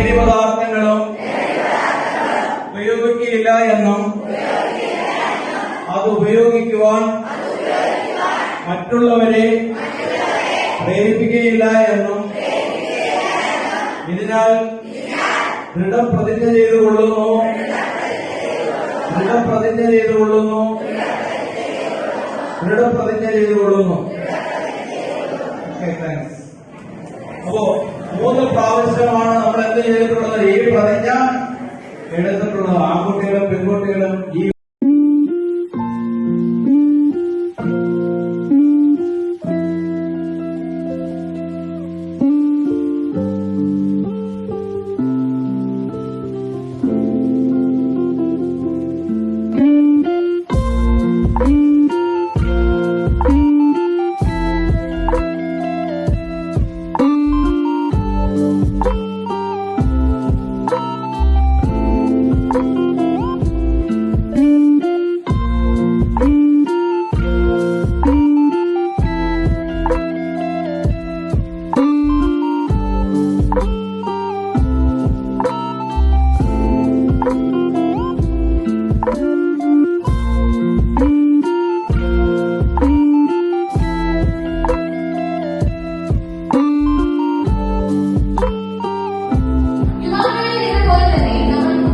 ലഹരി പദാർത്ഥങ്ങളും ഉപയോഗിക്കില്ല എന്നും അത് ഉപയോഗിക്കുവാൻ മറ്റുള്ളവരെ പ്രേരിപ്പിക്കുകയില്ല എന്നും ഇതിനാൽ ദൃഢപ്രതിജ്ഞ ചെയ്തുകൊള്ളുന്നു. ദൃഢപ്രതിജ്ഞ ചെയ്തുകൊള്ളുന്നു. ദൃഢപ്രതിജ്ഞ ചെയ്തുകൊള്ളുന്നു. ഓക്കെ താങ്ക്സ് അപ്പോ മൂന്ന് പ്രാവശ്യമാണ് നമ്മൾ എന്ത് ചെയ്തിട്ടുള്ളത്? ഈ പ്രതിജ്ഞ എടുത്തിട്ടുള്ളത് ആൺകുട്ടികളും പെൺകുട്ടികളും ഈ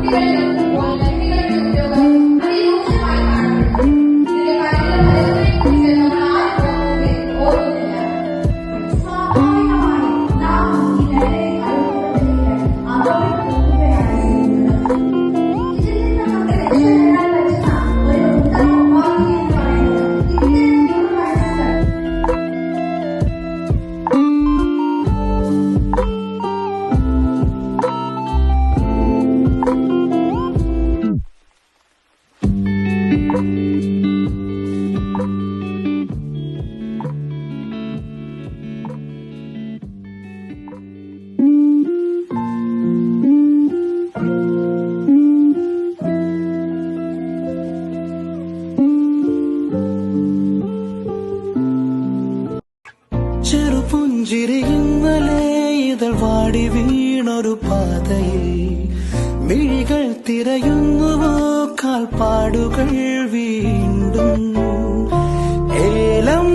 നമ്മൾ കുട്ടികളിലും ഇതൾ വാടി വീണൊരു പാതയിൽ മിഴികൾ തിരയുന്നുവോ? കാൽപ്പാടുകൾ വീണ്ടും ഏലം